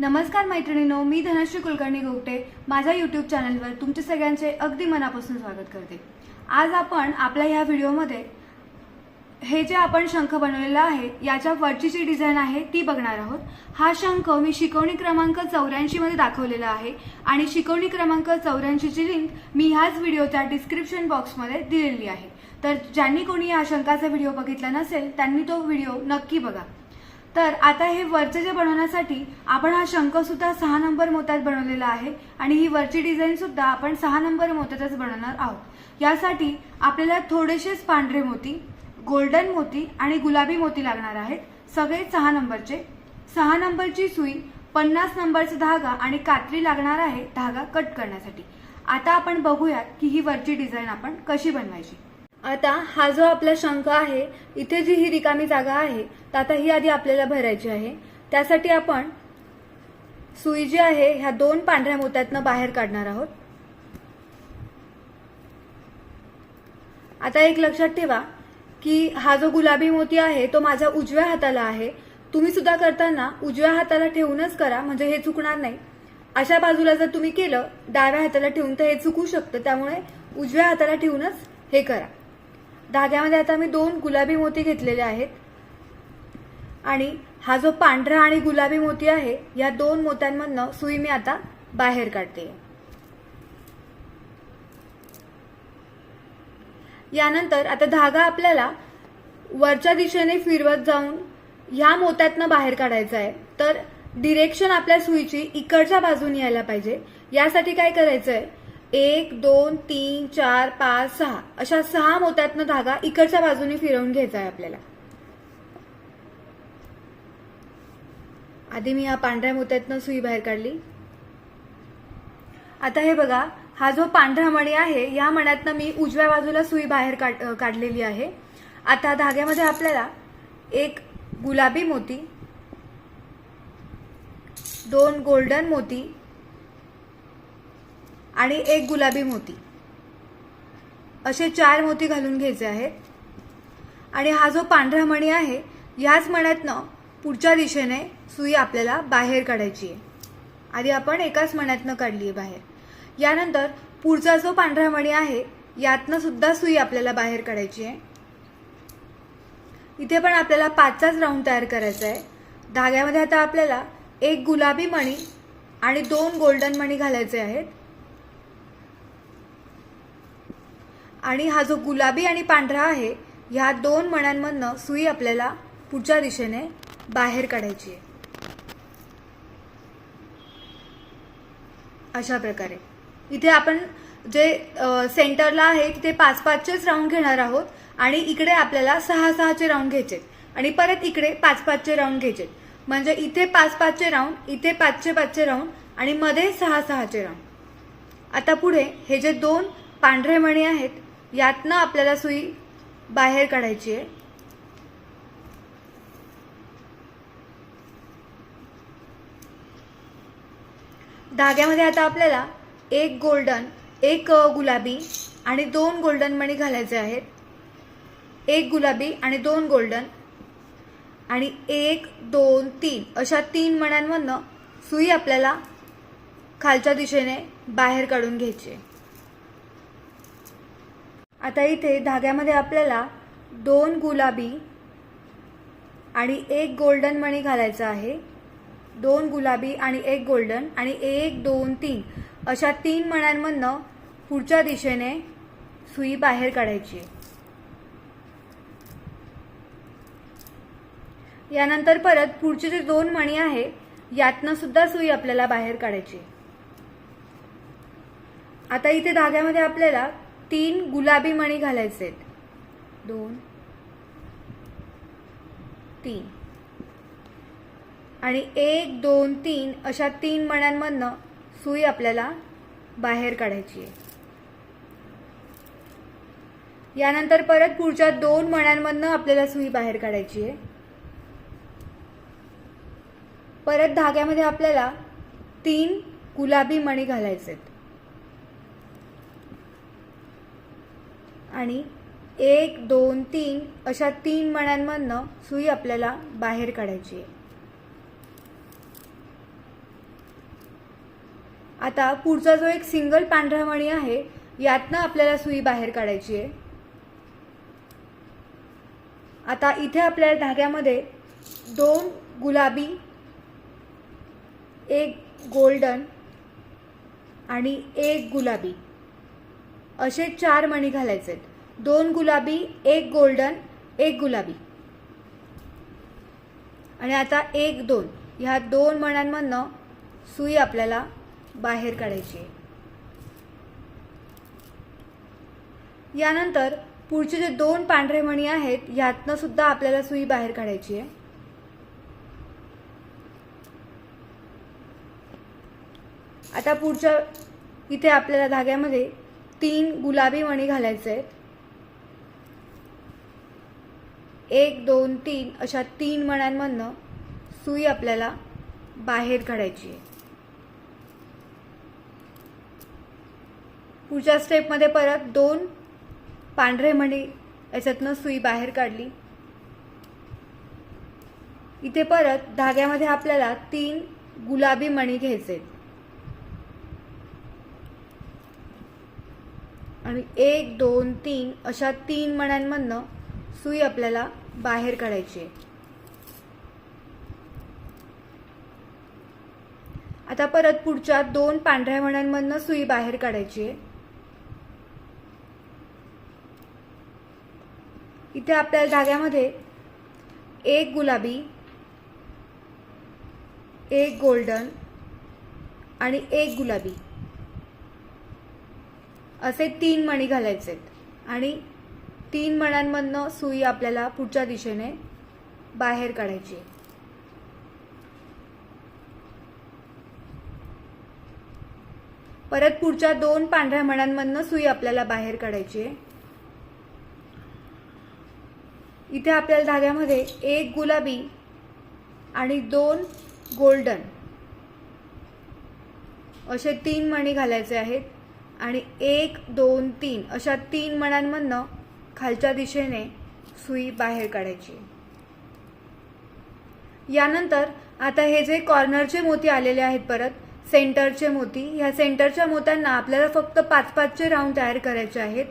नमस्कार मैत्रिणींनो मी धनश्री कुलकर्णी गोगटे. माझ्या यूट्यूब चॅनलवर तुमच्या सगळ्यांचे अगदी मनापासून स्वागत करते. आज आपण आपल्या ह्या व्हिडिओमध्ये हे जे आपण शंख बनवलेला आहे याच्या वरची जी डिझाईन आहे ती बघणार आहोत. हा शंख मी शिकवणी क्रमांक चौऱ्याऐंशीमध्ये दाखवलेला आहे आणि शिकवणी क्रमांक चौऱ्याऐंशीची लिंक मी ह्याच व्हिडिओच्या डिस्क्रिप्शन बॉक्समध्ये दिलेली आहे. तर ज्यांनी कोणी या शंखाचा व्हिडिओ बघितला नसेल त्यांनी तो व्हिडिओ नक्की बघा. तर आता हे वरचे जे बनवण्यासाठी आपण हा शंख सुद्धा सहा नंबर मोत्यात बनवलेला आहे आणि ही वरची डिझाईन सुद्धा आपण सहा नंबर मोत्यातच बनवणार आहोत. यासाठी आपल्याला थोडेसेच पांढरे मोती गोल्डन मोती आणि गुलाबी मोती लागणार आहेत. सगळे सहा नंबरचे. सहा नंबरची सुई पन्नास नंबरचा धागा आणि कात्री लागणार आहे धागा कट करण्यासाठी. आता आपण बघूयात की ही वरची डिझाईन आपण कशी बनवायची. आता हा जो आपला शंख आहे इथे जी ही रिकामी जागा आहे तर आता ही आधी आपल्याला भरायची आहे. त्यासाठी आपण सुई जी आहे ह्या दोन पांढऱ्या मोत्यातनं बाहेर काढणार आहोत. आता एक लक्षात ठेवा की हा जो गुलाबी मोती आहे तो माझ्या उजव्या हाताला आहे. तुम्ही सुद्धा करताना उजव्या हाताला ठेवूनच करा म्हणजे हे चुकणार नाही. अशा बाजूला जर तुम्ही केलं डाव्या हाताला ठेवून तर हे चुकू शकतं त्यामुळे उजव्या हाताला ठेवूनच हे करा. धाग्यामध्ये आता मी दोन गुलाबी मोती घेतलेले आहेत. आणि हा जो पांढरा आणि गुलाबी मोती आहे या दोन मोत्यांमधनं सुई मी आता बाहेर काढते. यानंतर आता धागा आपल्याला वरच्या दिशेने फिरवत जाऊन ह्या मोत्यातनं बाहेर काढायचा आहे. तर डिरेक्शन आपल्या सुईची इकडच्या बाजूने यायला पाहिजे. यासाठी काय करायचं आहे एक दोन तीन चार पाच सहा. अशा सहा मोत्यातनं धागा इकडच्या बाजूने फिरवून घ्यायचा आहे आपल्याला. आधी मी या पांढऱ्या मोत्यातनं सुई बाहेर काढली. आता हे बघा हा जो पांढरा मणी आहे या मण्यातनं मी उजव्या बाजूला सुई बाहेर काढ काढलेली आहे. आता धाग्यामध्ये आपल्याला एक गुलाबी मोती दोन गोल्डन मोती आणि एक गुलाबी मोती. असे चार मोती घालून घ्यायचे आहेत. आणि हा जो पांढरा मणी आहे ह्याच मण्यातनं पुढच्या दिशेने सुई आपल्याला बाहेर काढायची आहे. आधी आपण एकाच मण्यातनं काढली आहे बाहेर. यानंतर पुढचा जो पांढरा मणी आहे यातनं सुद्धा सुई आपल्याला बाहेर काढायची आहे. इथे पण आपल्याला पाचचाच राऊंड तयार करायचा आहे. धाग्यामध्ये आता आपल्याला एक गुलाबी मणी आणि दोन गोल्डन मणी घालायचे आहेत. आणि हा जो गुलाबी आणि पांढरा आहे ह्या दोन मण्यांमधनं सुई आपल्याला पुढच्या दिशेने बाहेर काढायची आहे. अशा प्रकारे. इथे आपण जे सेंटरला आहे तिथे पाच पाचचेच राऊंड घेणार आहोत आणि इकडे आपल्याला सहा सहाचे राऊंड घ्यायचे आणि परत इकडे पाच पाचचे राऊंड घ्यायचे म्हणजे इथे पाच पाचचे राऊंड इथे पाचशे पाचचे राऊंड आणि मध्ये सहा सहाचे राऊंड. आता पुढे हे जे दोन पांढरे मणी आहेत यातनं आपल्याला सुई बाहेर काढायची आहे धाग्यामध्ये आता आपल्याला एक गोल्डन एक गुलाबी आणि दोन गोल्डन मणी घालायचे आहेत एक गुलाबी आणि दोन गोल्डन आणि एक दोन तीन अशा तीन मण्यांमधनं सुई आपल्याला खालच्या दिशेने बाहेर काढून घ्यायची आहे. आता इथे धाग्यामध्ये आपल्याला दोन गुलाबी आणि एक गोल्डन मणी घालायचा आहे. दोन गुलाबी आणि एक गोल्डन आणि एक दोन तीन. अशा तीन मण्यांमधनं पुढच्या दिशेने सुई बाहेर काढायची आहे. यानंतर परत पुढचे जे दोन मणी आहे यातनं सुद्धा सुई आपल्याला बाहेर काढायची आता इथे धाग्यामध्ये आपल्याला तीन गुलाबी मणी घालायचे आहेत. दोन तीन. आणि एक दोन तीन अशा तीन मण्यांमधनं सुई आपल्याला बाहेर काढायची आहे. यानंतर परत पुढच्या दोन मण्यांमधनं आपल्याला सुई बाहेर काढायची आहे. परत धाग्यामध्ये आपल्याला तीन गुलाबी मणी घालायचे आहेत. आणि एक दोन तीन अशा तीन मण्यांमधनं सुई आपल्याला बाहेर काढायची आहे. आता पुढचा जो एक सिंगल पांढरा मणी आहे यातनं आपल्याला सुई बाहेर काढायची आहे. आता इथे आपल्या धाग्यामध्ये दोन गुलाबी एक गोल्डन आणि एक गुलाबी. असे चार मणी घालायचे. आहेत दोन गुलाबी एक गोल्डन एक गुलाबी. आणि आता एक दोन. ह्या दोन मण्यांमधनं सुई आपल्याला बाहेर काढायची आहे. यानंतर पुढचे जे दोन पांढरे मणी आहेत यातनं सुद्धा आपल्याला सुई बाहेर काढायची आहे. आता पुढच्या इथे आपल्याला धाग्यामध्ये तीन गुलाबी मणी घालायचे. आहेत एक दोन तीन अशा तीन मण्यांमधनं सुई आपल्याला बाहेर काढायची आहे. पुढच्या स्टेपमध्ये परत दोन पांढरे मणी याच्यातनं सुई बाहेर काढली. इथे परत धाग्यामध्ये आपल्याला तीन गुलाबी मणी घ्यायचे आहेत. आणि एक दोन तीन अशा तीन मण्यांमधनं सुई आपल्याला बाहेर काढायची आहे. आता परत पुढच्या दोन पांढऱ्या मण्यांमधनं सुई बाहेर काढायची आहे. इथे आपल्याला धाग्यामध्ये एक गुलाबी एक गोल्डन आणि एक गुलाबी. असे तीन मणी घालायचे आणि तीन मण्यांमधनं सुई आपल्याला पुढच्या दिशेने बाहेर काढायची आहे. परत पुढच्या दोन पांढऱ्या मण्यांमधनं सुई आपल्याला बाहेर काढायची आहे. इथे आपल्याला धाग्यामध्ये एक गुलाबी आणि दोन गोल्डन असे तीन मणी घालायचे आहेत. आणि एक दोन तीन अशा तीन मण्यांमधनं खालच्या दिशेने सुई बाहेर काढायची. यानंतर आता हे जे कॉर्नरचे मोती आलेले आहेत परत सेंटरचे मोती ह्या सेंटरच्या मोत्यांना आपल्याला फक्त पाच पाचचे राऊंड तयार करायचे आहेत.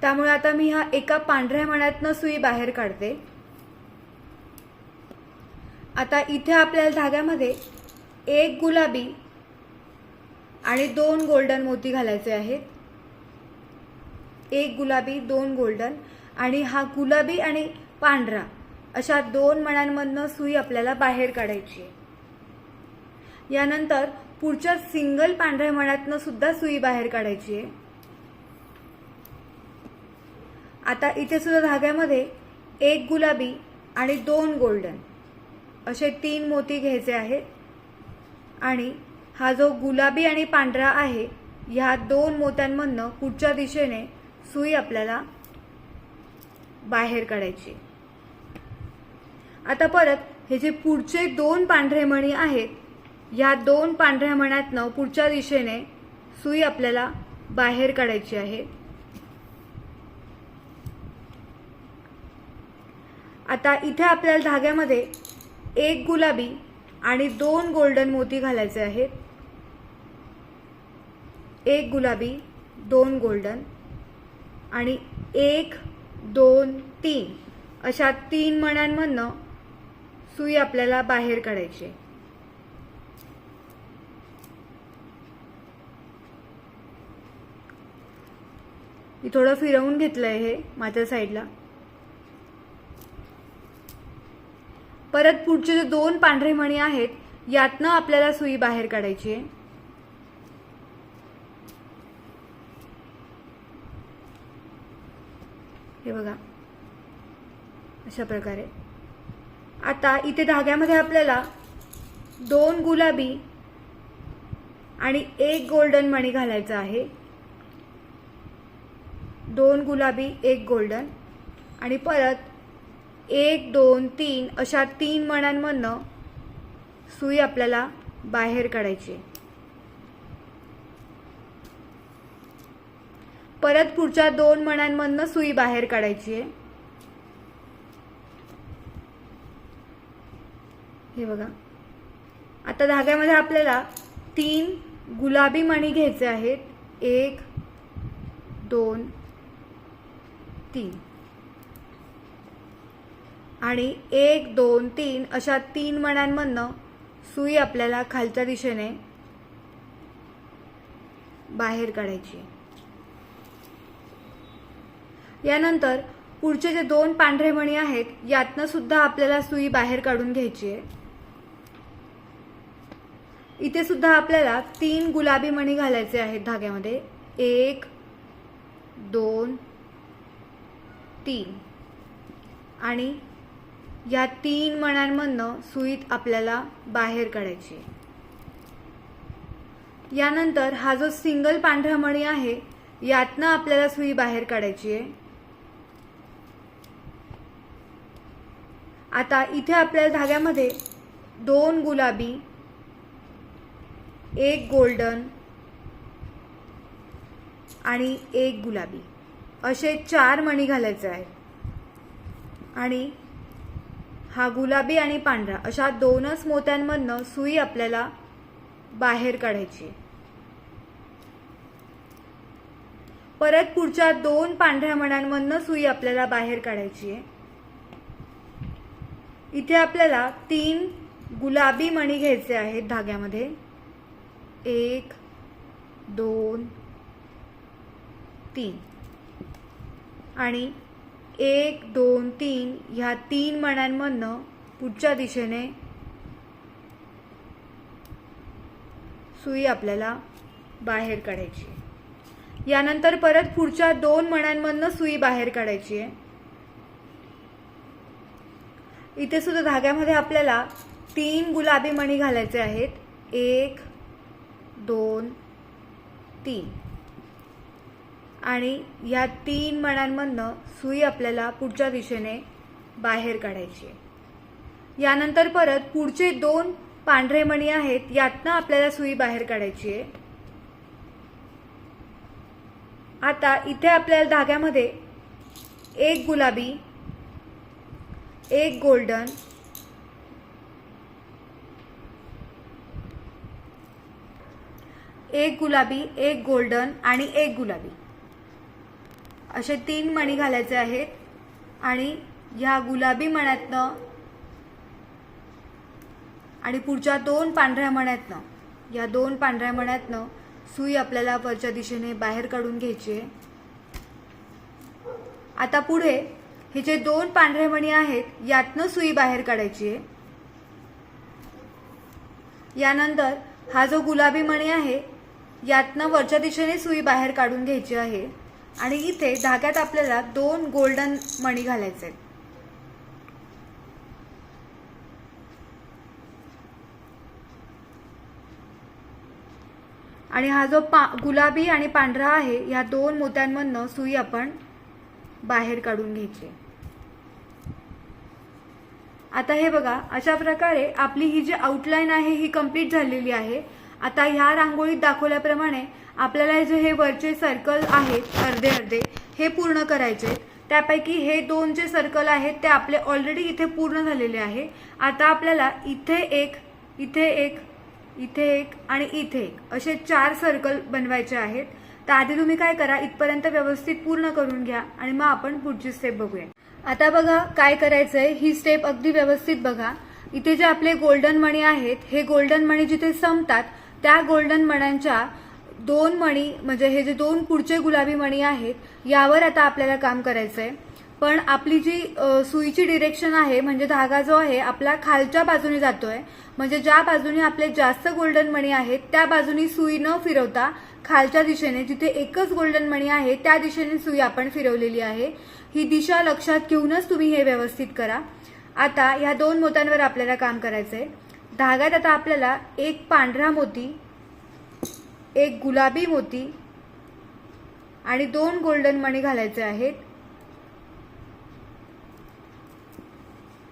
त्यामुळे आता मी ह्या एका पांढऱ्या मण्यातनं सुई बाहेर काढते. आता इथे आपल्याला धाग्यामध्ये एक गुलाबी आणि दोन गोल्डन मोती घालायचे आहेत. एक गुलाबी दोन गोल्डन आणि हा गुलाबी आणि पांढरा अशा दोन मण्यांमधनं सुई आपल्याला बाहेर काढायची आहे. यानंतर पुढच्या सिंगल पांढऱ्या मण्यातनं सुद्धा सुई बाहेर काढायची आहे. आता इथे सुद्धा धाग्यामध्ये एक गुलाबी आणि दोन गोल्डन असे तीन मोती घ्यायचे आहेत. आणि हा जो गुलाबी आणि पांढरा आहे ह्या दोन मोत्यांमधनं पुढच्या दिशेने सुई आपल्याला बाहेर काढायची? आता परत हे जे पुढचे दोन पांढरे मणी आहेत या दोन पांढऱ्या मण्यातनं पुढच्या दिशेने सुई आपल्याला बाहेर काढायची आहे. आता इथे आपल्याला धाग्यामध्ये एक गुलाबी आणि दोन गोल्डन मोती घालायचे आहेत. एक गुलाबी दोन गोल्डन आणि एक दोन तीन अशा तीन मण्यांमधनं सुई आपल्याला बाहेर काढायची आहे. मी थोडं फिरवून घेतलंय हे माझ्या साईडला परत पुढचे जे दोन पांढरे मणी आहेत यातनं आपल्याला सुई बाहेर काढायची आहे हे बघा. अशा प्रकारे. आता इथे धाग्यामध्ये आपल्याला दोन गुलाबी आणि एक गोल्डन मणी घालायचा आहे. दोन गुलाबी एक गोल्डन आणि परत एक दोन तीन अशा तीन मण्यांमधनं सुई आपल्याला बाहेर काढायची परत पुढच्या दोन मण्यांमधनं सुई बाहेर काढायची आहे. हे बघा. आता धाग्यामध्ये आपल्याला तीन गुलाबी मणी घ्यायचे आहेत. एक दोन तीन. आणि एक दोन तीन अशा तीन मण्यांमधनं सुई आपल्याला खालच्या दिशेने बाहेर काढायची आहे. यानंतर पुढचे जे दोन पांढरे मणी आहेत यातनं सुद्धा आपल्याला सुई बाहेर काढून घ्यायची आहे. इथे सुद्धा आपल्याला तीन गुलाबी मणी घालायचे आहेत धाग्यामध्ये. एक दोन तीन. आणि या तीन मण्यांमधनं सुईत आपल्याला बाहेर काढायची आहे. यानंतर हा जो सिंगल पांढरा मणी आहे यातनं आपल्याला सुई बाहेर काढायची आहे. आता इथे आपल्याला धाग्यामध्ये दोन गुलाबी एक गोल्डन आणि एक गुलाबी. असे चार मणी घालायचे आहे आणि हा गुलाबी आणि पांढरा अशा दोनच मोत्यांमधनं सुई आपल्याला बाहेर काढायची आहे. परत पुढच्या दोन पांढऱ्या मण्यांमधनं सुई आपल्याला बाहेर काढायची आहे. इथे आपल्याला तीन गुलाबी मणी घ्यायचे आहेत धाग्यामध्ये. एक दोन तीन. आणि एक दोन तीन ह्या तीन मण्यांमधनं पुढच्या दिशेने सुई आपल्याला बाहेर काढायची आहे. यानंतर परत पुढच्या दोन मण्यांमधनं सुई बाहेर काढायची आहे. इथे सुद्धा धाग्यामध्ये आपल्याला तीन गुलाबी मणी घालायचे आहेत. एक दोन तीन. आणि या तीन मण्यांमधनं सुई आपल्याला पुढच्या दिशेने बाहेर काढायची आहे. यानंतर परत पुढचे दोन पांढरे मणी आहेत यातनं आपल्याला सुई बाहेर काढायची आहे. आता इथे आपल्याला धाग्यामध्ये एक गुलाबी एक गोल्डन एक गुलाबी एक गोल्डन आणि एक गुलाबी. असे तीन मणी घालायचे आहेत आणि ह्या गुलाबी मण्यातनं आणि पुढच्या दोन पांढऱ्या मण्यातनं या दोन पांढऱ्या मण्यातनं सुई आपल्याला वरच्या दिशेने बाहेर काढून घ्यायची आहे. आता पुढे हे जे दोन पांढरे मणी आहेत यातनं सुई बाहेर काढायची आहे. यानंतर हा जो गुलाबी मणी आहे यातनं वरच्या दिशेने सुई बाहेर काढून घ्यायची आहे. आणि इथे धाग्यात आपल्याला दोन गोल्डन मणी घालायचे आहेत. आणि हा जो पा गुलाबी आणि पांढरा आहे या दोन मोत्यांमधनं सुई आपण बाहेर काढून घ्यायचे. आता हे बघा अशा प्रकारे आपली ही जी आउटलाईन आहे ही कंप्लीट झालेली आहे. आता ह्या रांगोळीत दाखवल्याप्रमाणे आपल्याला जे हे वरचे सर्कल आहेत अर्धे अर्धे हे पूर्ण करायचे. त्यापैकी हे दोन जे सर्कल आहेत ते आपले ऑलरेडी इथे पूर्ण झालेले आहे. आता आपल्याला इथे एक इथे एक इथे एक आणि इथे एक असे चार सर्कल बनवायचे आहेत. तर आधी तुम्ही काय करा इथपर्यंत व्यवस्थित पूर्ण करून घ्या आणि मग आपण पुढची स्टेप बघूया. आता बघा काय करायचंय ही स्टेप अगदी व्यवस्थित बघा. इथे जे आपले गोल्डन मणी आहेत हे गोल्डन मणी जिथे संपतात त्या गोल्डन मण्यांच्या दोन मणी म्हणजे हे जे दोन पुढचे गुलाबी मणी आहेत यावर आता आपल्याला काम करायचंय. पण आपली जी सुईची डिरेक्शन आहे म्हणजे धागा जो आहे आपला खालच्या बाजूने जातोय. म्हणजे ज्या बाजूने आपले जास्त गोल्डन मणी आहेत त्या बाजूने सुई न फिरवता खालच्या दिशेने जिथे एकच गोल्डन मणी आहे त्या दिशेने सुई आपण फिरवलेली आहे. ही दिशा लक्षात घेऊनच तुम्ही हे व्यवस्थित करा. आता ह्या दोन मोत्यांवर आपल्याला काम करायचंय. धाग्यात आता आपल्याला एक पांढरा मोती एक गुलाबी मोती आणि दोन गोल्डन मणी घालायचे आहेत.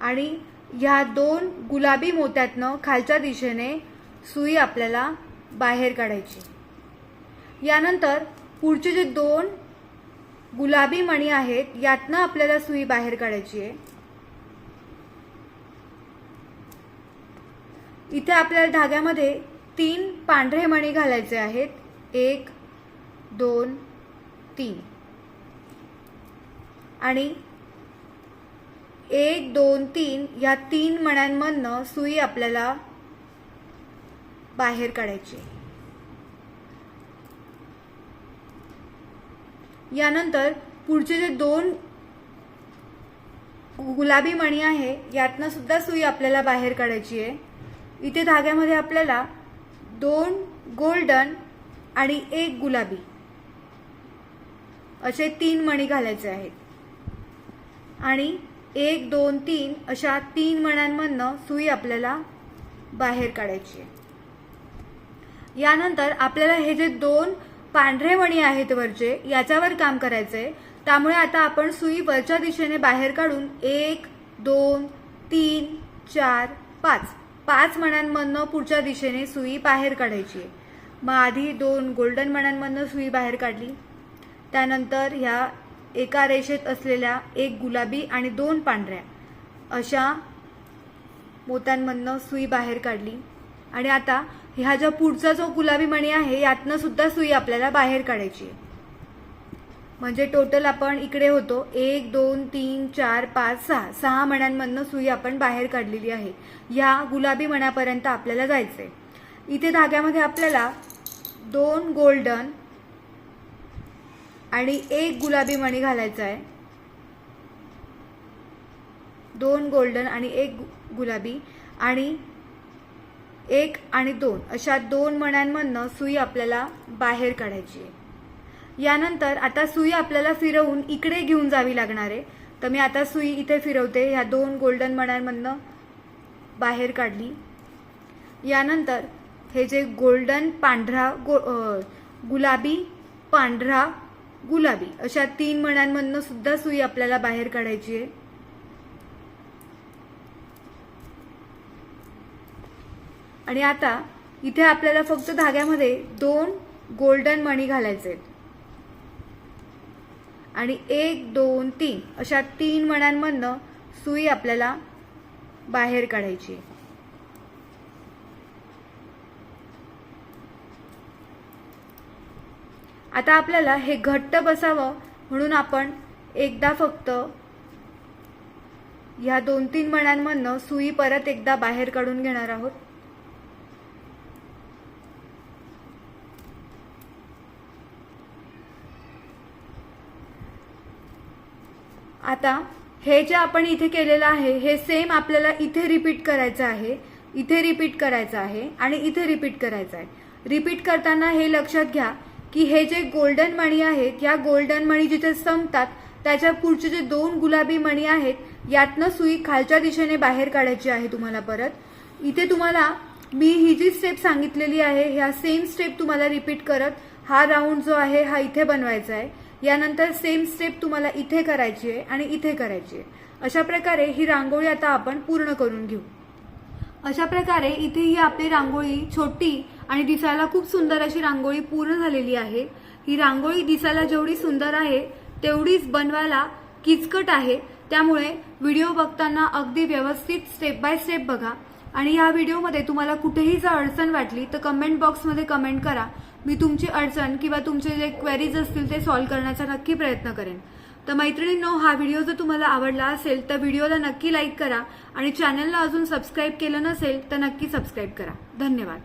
आणि ह्या दोन गुलाबी मोत्यातनं खालच्या दिशेने सुई आपल्याला बाहेर काढायची. यानंतर पुढचे जे दोन गुलाबी मणी आहेत यातनं आपल्याला सुई बाहेर काढायची आहे. इथे आपल्याला धाग्यामध्ये तीन पांढरे मणी घालायचे आहेत. एक दोन तीन. आणि एक दोन तीन या तीन मण्यांमधनं सुई आपल्याला बाहेर काढायची आहे. यानंतर पुढचे जे दोन गुलाबी मणी आहे यातनं सुद्धा सुई आपल्याला बाहेर काढायची आहे इथे धाग्यामध्ये आपल्याला दोन गोल्डन आणि एक गुलाबी असे तीन मणी घालायचे आहेत आणि एक दोन तीन अशा तीन मण्यांमधनं सुई आपल्याला बाहेर काढायची आहे. यानंतर आपल्याला हे जे दोन पांढरे मणी आहेत वरचे याच्यावर काम करायचंय. त्यामुळे आता आपण सुई वरच्या दिशेने बाहेर काढून एक दोन तीन चार पाच पाच मण्यांमधनं पुढच्या दिशेने सुई बाहेर काढायची आहे. मग आधी दोन गोल्डन मण्यांमधनं सुई बाहेर काढली. त्यानंतर ह्या एका रेषेत असलेल्या एक गुलाबी आणि दोन पांढऱ्या. अशा मोत्यांमधनं सुई बाहेर काढली. आणि आता ह्या ज्या पुढचा जो गुलाबी मणी आहे यातनं सुद्धा सुई आपल्याला बाहेर काढायची आहे. म्हणजे टोटल आपण इकडे होतो. एक दोन तीन चार पाच सहा. सहा मण्यांमधनं सुई आपण बाहेर काढलेली आहे. या गुलाबी मण्यापर्यंत आपल्याला जायचंय. इथे धाग्यामध्ये आपल्याला दोन गोल्डन आणि एक गुलाबी मणी घालायचा आहे. दोन गोल्डन आणि एक गुलाबी आणि एक आणि दोन. अशा दोन मण्यांमधनं सुई आपल्याला बाहेर काढायची आहे. यानंतर आता सुई आपल्याला फिरवून इकडे घेऊन जावी लागणार आहे. तर मी आता सुई इथे फिरवते. ह्या दोन गोल्डन मण्यांमधनं बाहेर काढली. यानंतर हे जे गोल्डन पांढरा गो गुलाबी पांढरा गुलाबी. अशा तीन मण्यांमधनं सुद्धा सुई आपल्याला बाहेर काढायची आहे. आणि आता इथे आपल्याला फक्त धाग्यामध्ये दोन गोल्डन मणी घालायचे आहेत. आणि एक दोन तीन अशा तीन मण्यांमधनं सुई आपल्याला बाहेर काढायची आता आपल्याला हे घट्ट बसावं म्हणून आपण एकदा फक्त ह्या दोन तीन मण्यांमधनं सुई परत एकदा बाहेर काढून घेणार आहोत. आता हे जे आपण इथे केलेलं आहे हे सेम आपल्याला इथे रिपीट करायचं आहे इथे रिपीट करायचं आहे आणि इथे रिपीट करायचं आहे. रिपीट करताना हे लक्षात घ्या की हे जे गोल्डन मणी आहेत या गोल्डन मणी जिथे संपतात त्याच्या पुढचे जे दोन गुलाबी मणी आहेत यातनं सुई खालच्या दिशेने बाहेर काढायची आहे तुम्हाला परत. इथे तुम्हाला मी ही जी स्टेप सांगितलेली आहे ह्या सेम स्टेप तुम्हाला रिपीट करत हा राऊंड जो आहे हा इथे बनवायचा आहे. यानंतर सेम स्टेप तुम्हाला इथे करायची आहे आणि इथे करायची आहे. अशा प्रकारे ही रांगोळी आता आपण पूर्ण करून घेऊ. अशा प्रकारे इथे ही आपली रांगोळी छोटी आणि दिसायला खूप सुंदर अशी रांगोळी पूर्ण झालेली आहे. ही रांगोळी दिसायला जेवढी सुंदर आहे तेवढीच बनवायला किचकट आहे. त्यामुळे व्हिडिओ बघताना अगदी व्यवस्थित स्टेप बाय स्टेप बघा. आणि या व्हिडिओमध्ये तुम्हाला कुठेही जर अडचण वाटली तर कमेंट बॉक्समध्ये कमेंट करा. मी तुमची अडचण किंवा तुमचे जे क्वेरीज असतील ते सॉल्व्ह करण्याचा नक्की प्रयत्न करेन. तर मैत्रिणींनो हा व्हिडिओ जर तुम्हाला आवडला असेल तर व्हिडिओला नक्की लाईक करा आणि चॅनलला अजून सबस्क्राईब केलं नसेल तर नक्की सबस्क्राईब करा. धन्यवाद.